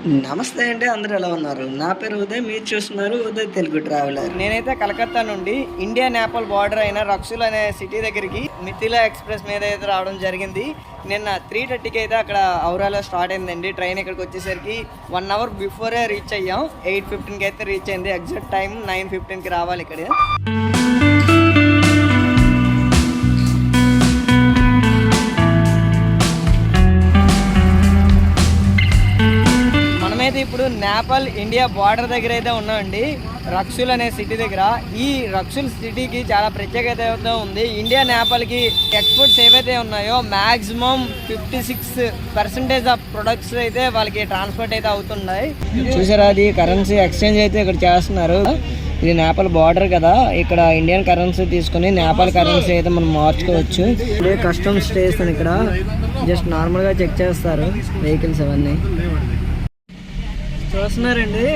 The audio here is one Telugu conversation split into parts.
నమస్తే అండి అందరూ ఎలా ఉన్నారు? నా పేరు ఉదయ్ మీరు చూస్తున్నారు ఉదయ్ తెలుగు ట్రావెలర్. నేనైతే కలకత్తా నుండి ఇండియా నేపాల్ బార్డర్ అయిన రక్సుల్ అనే సిటీ దగ్గరికి మిథిలా ఎక్స్ప్రెస్ మీద అయితే రావడం జరిగింది. నిన్న త్రీ థర్టీకి అయితే అక్కడ ఔరాలో స్టార్ట్ అయిందండి. ట్రైన్ ఇక్కడికి వచ్చేసరికి వన్ అవర్ బిఫోరే రీచ్ అయ్యాం. ఎయిట్ ఫిఫ్టీన్కి అయితే రీచ్ అయింది. ఎగ్జాక్ట్ టైం నైన్ ఫిఫ్టీన్కి రావాలి ఇక్కడ. మనమైతే ఇప్పుడు నేపాల్ ఇండియా బార్డర్ దగ్గర అయితే ఉన్నామండి రక్షుల్ అనే సిటీ దగ్గర. ఈ రక్షుల్ సిటీకి చాలా ప్రత్యేకత అయితే ఉంది ఇండియా నేపాల్కి ఎక్స్పోర్ట్స్ ఏవైతే ఉన్నాయో maximum fifty six percentage of products అయితే వాళ్ళకి ట్రాన్స్పోర్ట్ అయితే అవుతున్నాయి. చూసారా అది కరెన్సీ ఎక్స్చేంజ్ అయితే ఇక్కడ చేస్తున్నారు. ఇది నేపాల్ బార్డర్ కదా. ఇక్కడ ఇండియన్ కరెన్సీ తీసుకుని నేపాల్ కరెన్సీ అయితే మనం మార్చుకోవచ్చు. కస్టమ్స్ స్టేషన్ ఇక్కడ. జస్ట్ నార్మల్గా చెక్ చేస్తారు వెహికల్స్ అవన్నీ. చూస్తున్నారండి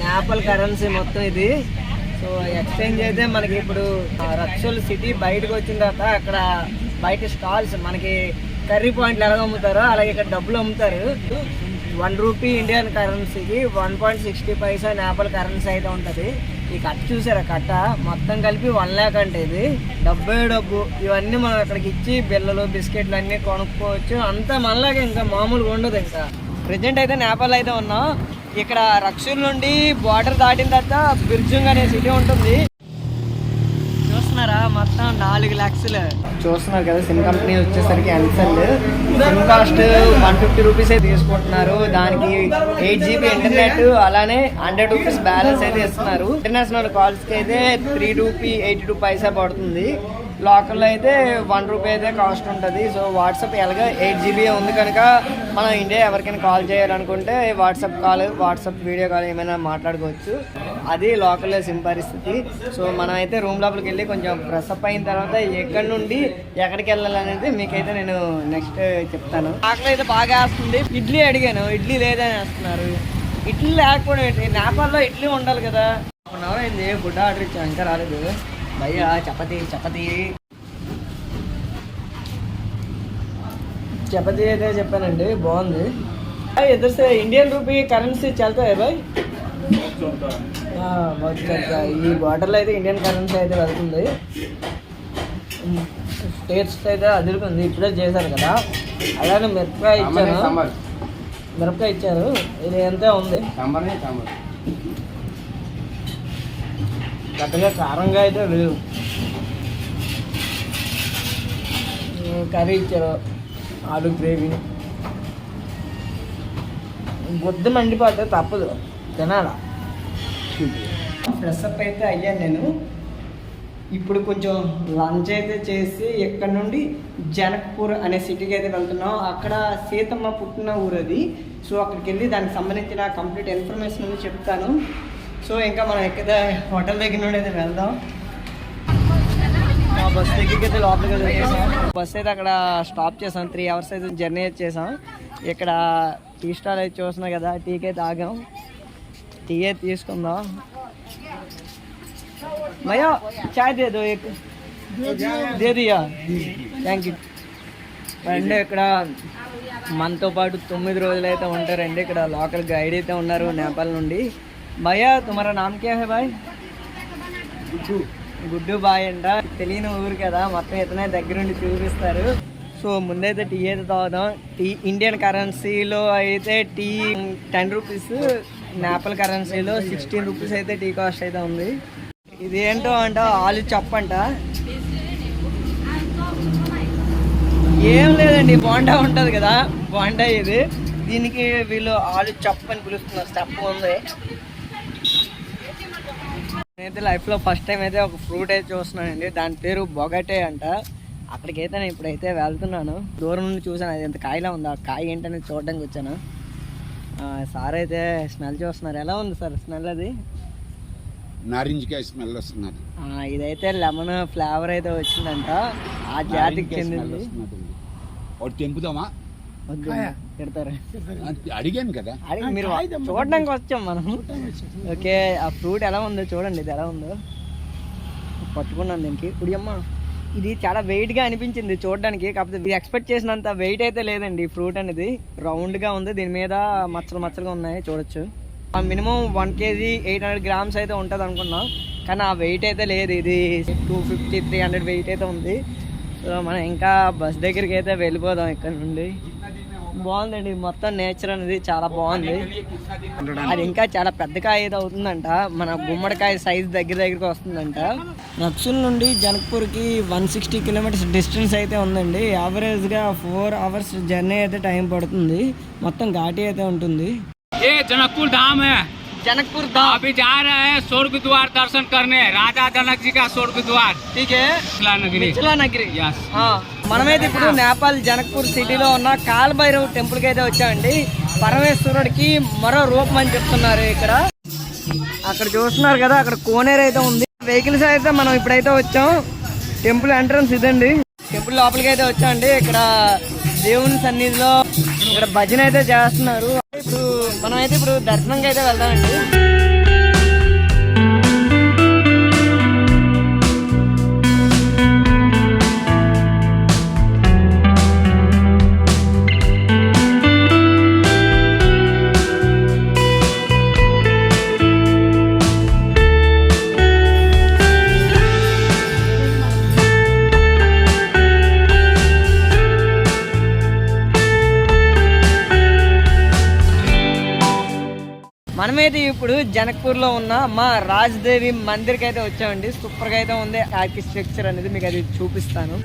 నేపాల్ కరెన్సీ మొత్తం ఇది. సో ఎక్స్చేంజ్ అయితే మనకి ఇప్పుడు రక్షల్ సిటీ బయటకు వచ్చిన తర్వాత అక్కడ బయట స్టాల్స్ మనకి కర్రీ పాయింట్లు ఎలా అమ్ముతారో అలాగే ఇక్కడ డబ్బులు అమ్ముతారు. వన్ రూపీ ఇండియన్ కరెన్సీకి one point sixty paisa Nepal currency అయితే ఉంటుంది. ఈ కట్ట చూసారా? కట్ట మొత్తం కలిపి వన్ ల్యాక్ అంటే ఇది. డెబ్బై డబ్బు. ఇవన్నీ మనం అక్కడికి ఇచ్చి బిల్లలు బిస్కెట్లు అన్నీ కొనుక్కోవచ్చు. అంతా మనలాగే ఇంకా మామూలుగా ఉండదు ఇంకా. ప్రజెంట్ అయితే నేపాల్ అయితే ఉన్నాం. ఇక్కడ రక్షుల నుండి బార్డర్ దాటిన తర్వాత బిర్జుంగ్ అనే సిటీ ఉంటుంది. చూస్తున్నారా? మొత్తం నాలుగు లక్షలు. చూస్తున్నారు కదా సిమ్ కంపెనీ వచ్చేసరికి Ncell SIM cost one fifty rupees అయితే తీసుకుంటున్నారు. దానికి ఎయిట్ జీబీ ఇంటర్నెట్ అలానే హండ్రెడ్ రూపీస్ బ్యాలెన్స్ అయితే ఇస్తున్నారు. ఇంటర్నేషనల్ కాల్స్కి అయితే three rupee eighty two paisa పడుతుంది. లోకల్లో అయితే వన్ రూపీ అయితే కాస్ట్ ఉంటుంది. సో వాట్సాప్ ఎలాగో ఎయిట్ జీబీ ఉంది కనుక మనం ఇండియా ఎవరికైనా కాల్ చేయాలనుకుంటే WhatsApp call WhatsApp video call ఏమైనా మాట్లాడుకోవచ్చు. అది లోకల్లో సిమ్ పరిస్థితి. సో మనం అయితే రూమ్ లోపలికి వెళ్ళి కొంచెం ప్రెస్అప్ అయిన తర్వాత ఎక్కడి నుండి ఎక్కడికి వెళ్ళాలనేది మీకైతే నేను నెక్స్ట్ చెప్తాను. ఆకలి అయితే బాగా వేస్తుంది. ఇడ్లీ అడిగాను. ఇడ్లీ లేదని వేస్తున్నారు. ఇడ్లీ లేకపోవడం నేపాల్లో ఇడ్లీ ఉండాలి కదా. వన్ అవర్ అయింది. ఫుడ్ ఆర్డర్ ఇచ్చాను ఇంకా రాలేదు. భయ్యా చపాతీ చపాతీ చపాతీ అయితే చెప్పానండి బాగుంది ఇద్దరు సార్ ఇండియన్ రూపీ కరెన్సీ చల్తాయి బాయ్ ఈ బాటిల్లో అయితే ఇండియన్ కరెన్సీ అయితే వెళ్తుంది టేస్ట్ అయితే అదిరిపోయింది ఇప్పుడే చేశారు కదా అలానే మిరపకాయ ఇచ్చాను మిరపకాయ ఇచ్చారు ఇది ఎంత ఉంది పెద్దగా కారంగా అయితే లేదు. కర్రీ ఇచ్చారు? ఆలు గ్రేవీ. బొద్దు మండిపోతే తప్పదు. తినాలా? ఫ్రెష్ అప్ అయితే అయ్యాను నేను. ఇప్పుడు కొంచెం లంచ్ అయితే చేసి ఇక్కడ నుండి? జనక్పూర్ అనే సిటీకి అయితే వెళ్తున్నాం. అక్కడ సీతమ్మ పుట్టిన ఊరు అది. సో అక్కడికి వెళ్ళి దానికి సంబంధించిన కంప్లీట్ ఇన్ఫర్మేషన్ చెప్తాను. సో ఇంకా మనం ఎక్కడ హోటల్ దగ్గర నుండి అయితే వెళ్దాం. మా బస్ దగ్గరికి అయితే లోపలికి అయితే వచ్చేసాం. బస్ అయితే అక్కడ స్టాప్ చేసాం. త్రీ అవర్స్ అయితే జర్నీ అయితే చేసాం. ఇక్కడ టీ స్టాల్ అయితే చూస్తున్నాం కదా టీకి అయితే ఆగాం టీ అయితే తీసుకుందాం. మయో చాయ్ దేదు దేదియా థ్యాంక్ యూ అండ్ ఇక్కడ మనతో పాటు తొమ్మిది రోజులు అయితే ఉంటారండి. ఇక్కడ లోకల్ గైడ్ అయితే ఉన్నారు నేపాల్ నుండి. భయ్యా తుమారా నామ్ క్యా హై బాయ్ గుడ్డు. గుడ్డు బాయ్ అంట. తెలియని ఊరు కదా మొత్తం ఇతనే దగ్గరుండి చూపిస్తారు. సో ముందైతే టీ అయితే తాగుదాం. టీ ఇండియన్ కరెన్సీలో అయితే టీ టెన్ రూపీస్ నేపాల్ కరెన్సీలో సిక్స్టీన్ రూపీస్ అయితే టీ కాస్ట్ అయితే ఉంది. ఇది ఏంటో అంట ఆలు చప్పంట ఏం లేదండి బోండా ఉంటుంది కదా బోండా ఇది. దీనికి వీళ్ళు ఆలు చప్ అని పిలుస్తున్నారు స్టప్ ఉంది. నేనైతే లైఫ్లో ఫస్ట్ టైం అయితే ఒక ఫ్రూట్ అయితే చూస్తున్నానండి. దాని పేరు బొగటే అంట. అక్కడికైతే నేను ఇప్పుడైతే వెళ్తున్నాను. దూరం నుండి చూసాను అది ఎంత కాయలా ఉంది ఆ కాయ ఏంటనేది చూడడానికి వచ్చాను. ఆ, సార్ అయితే స్మెల్ చూస్తున్నారు. ఎలా ఉంది సార్ స్మెల్ అది? నారింజకాయ స్మెల్ వస్తున్నది. ఆ, ఇదైతే లెమన్ ఫ్లేవర్ అయితే వచ్చిందంట. ఆ జాతికి చెందింది. తెంపుదామా? తిడతారు. అడిగాను కదా. అడిగి మీరు చూడడానికి వచ్చాం మనం. ఓకే ఆ ఫ్రూట్ ఎలా ఉందో చూడండి ఇది ఎలా ఉందో. పట్టుకున్నాను దీనికి. కుడియమ్మ ఇది చాలా వెయిట్గా అనిపించింది చూడడానికి. కాకపోతే ఇది ఎక్స్పెక్ట్ చేసినంత వెయిట్ అయితే లేదండి ఫ్రూట్ అనేది. రౌండ్గా ఉంది దీని మీద మచ్చలు మచ్చలుగా ఉన్నాయి చూడొచ్చు. Minimum one KG eight hundred grams అయితే ఉంటుంది అనుకున్నాం. కానీ ఆ వెయిట్ అయితే లేదు ఇది two fifty three hundred weight అయితే ఉంది. సో మనం ఇంకా బస్ దగ్గరికి అయితే వెళ్ళిపోదాం ఇక్కడ నుండి. బాగుందండి మొత్తం నేచర్ అనేది చాలా బాగుంది అది ఇంకా చాలా పెద్ద కాయ అయితే అవుతుందంట మన గుమ్మడికాయ సైజ్ దగ్గర దగ్గరికి వస్తుందంట రక్సుల్ నుండి జనక్పూర్కి వన్ సిక్స్టీ కిలోమీటర్స్ డిస్టెన్స్ అయితే ఉందండి యావరేజ్గా ఫోర్ అవర్స్ జర్నీ అయితే టైం పడుతుంది మొత్తం ఘాటి అయితే ఉంటుంది ये जनकपुर धाम है జనక్పూర్ దా अभी जा रहे हैं स्वर्ग द्वार दर्शन करने राजा जनक जी का स्वर्ग द्वार ఠీకే मिथिला नगरी మిథిలా నగరి Yes. మనమైతే ఇప్పుడు నేపాల్ జనక్పూర్ సిటీలో ఉన్న కాల్భైరవ్ టెంపుల్కి అయితే వచ్చామండి. పరమేశ్వరుడికి మరో రూపం అని చెప్తున్నారు ఇక్కడ. అక్కడ చూస్తున్నారు కదా అక్కడ కోనేరు అయితే ఉంది. వెహికల్స్ అయితే మనం ఇప్పుడైతే వచ్చాం. టెంపుల్ ఎంట్రన్స్ ఇదండి. టెంపుల్ లోపలికి అయితే వచ్చామండి. ఇక్కడ దేవుని సన్నిధిలో ఇక్కడ భజన అయితే చేస్తున్నారు. ఇప్పుడు మనం అయితే ఇప్పుడు దర్శనంకి అయితే వెళ్దామండి. మనమైతే ఇప్పుడు జనక్పూర్లో ఉన్న మా రాజదేవి మందిర్కి అయితే వచ్చామండి. సూపర్గా అయితే ఉంది. ఆర్కిటెక్చర్ అనేది మీకు అది చూపిస్తాను.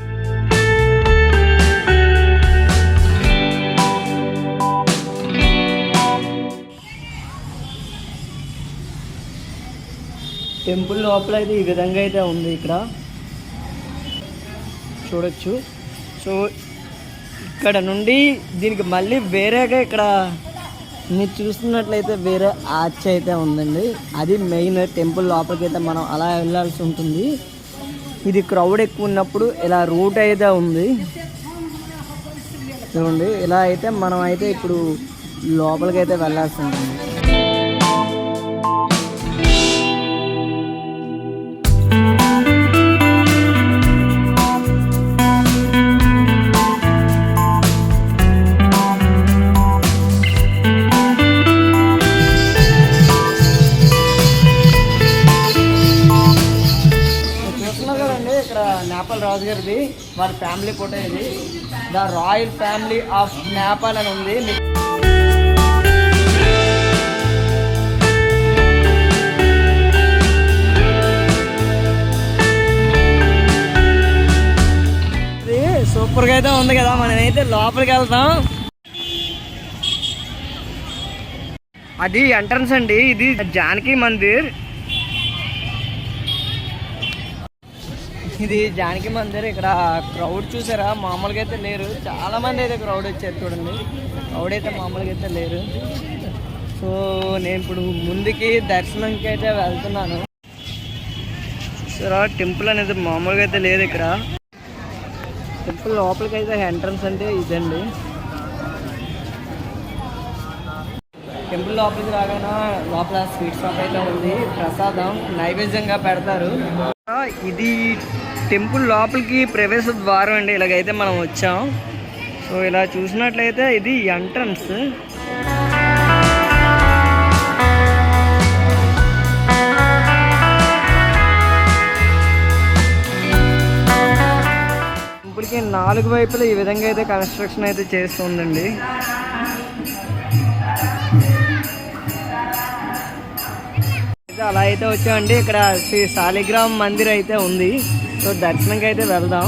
టెంపుల్ లోపల అయితే ఈ విధంగా అయితే ఉంది ఇక్కడ. చూడొచ్చు. సో ఇక్కడ నుండి దీనికి మళ్ళీ వేరేగా ఇక్కడ మీరు చూస్తున్నట్లయితే వేరే ఆర్చ్ అయితే ఉందండి. అది మెయిన్ టెంపుల్ లోపలికి అయితే మనం అలా వెళ్ళాల్సి ఉంటుంది. ఇది క్రౌడ్ ఎక్కువ ఉన్నప్పుడు ఇలా రూట్ అయితే ఉంది. చూడండి ఇలా అయితే మనం అయితే ఇప్పుడు లోపలికి అయితే వెళ్ళాల్సి ఉంటుంది. చూస్తున్నారు ఫ్యామిలీ ఫోటో ఇది. The royal family of Nepal అని ఉంది. సూపర్గా సూపర్ అయితే ఉంది కదా మనమైతే లోపలికి వెళ్తాం. అది ఎంట్రన్స్ అండి. ఇది జానకి మందిర్. ఇది జానకి మందిర్. ఇక్కడ క్రౌడ్ చూసారా? మామూలుగా అయితే లేరు. చాలా మంది అయితే క్రౌడ్ వచ్చారు చూడండి. క్రౌడ్ అయితే మామూలుగా అయితే లేరు. సో నేను ఇప్పుడు ముందుకి దర్శనంకి అయితే వెళ్తున్నాను. సరే టెంపుల్ అనేది మామూలుగా అయితే లేదు ఇక్కడ. టెంపుల్ లోపలికి అయితే ఎంట్రన్స్ అంటే ఇదండి. టెంపుల్ లోపలికి రాగానే లోపల స్వీట్ షాప్ అయితే ఉంది. ప్రసాదం నైవేద్యంగా పెడతారు. ఇది టెంపుల్ లోపలికి ప్రవేశ ద్వారం అండి. ఇలాగైతే మనం వచ్చాం. సో ఇలా చూసినట్లయితే ఇది ఎంట్రన్స్. టెంపుల్కి నాలుగు వైపులా ఈ విధంగా అయితే కన్స్ట్రక్షన్ అయితే చేస్తుందండి. అలా అయితే వచ్చామండి. ఇక్కడ శ్రీ శాలిగ్రామ్ మందిర్ అయితే ఉంది. సో దర్శనంకి అయితే వెళ్దాం.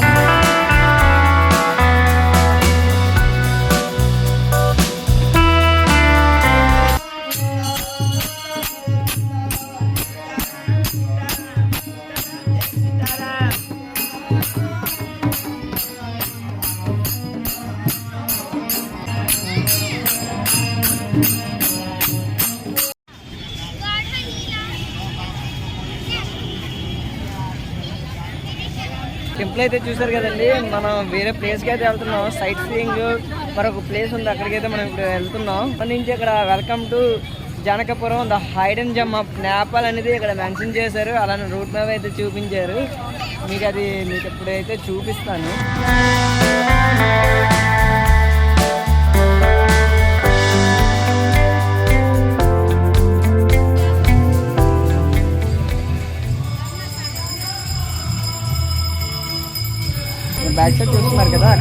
టెంపుల్ అయితే చూసారు కదండి. మనం వేరే ప్లేస్కి అయితే వెళ్తున్నాం. సైట్ సీయింగ్ మరొక ప్లేస్ ఉంది. అక్కడికి అయితే మనం ఇప్పుడు వెళ్తున్నాం. అక్కడి నుంచి ఇక్కడ welcome to Janakpur the hidden gem of Nepal అనేది ఇక్కడ మెన్షన్ చేశారు. అలానే రూట్ మ్యాప్ అయితే చూపించారు. మీకు అది మీకు ఇప్పుడైతే చూపిస్తాను.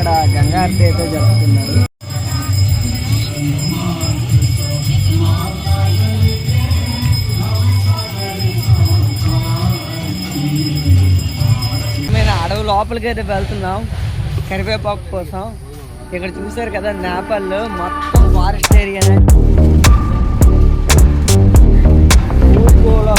ఇక్కడ గంగారతి అయితే జరుపుతున్నారు మేము అడవి లోపలికి అయితే వెళ్తున్నాం. కరివేపాకు కోసం. ఇక్కడ చూసారు కదా నేపాల్లో మొత్తం ఫారెస్ట్ ఏరియా ఊరుకోలో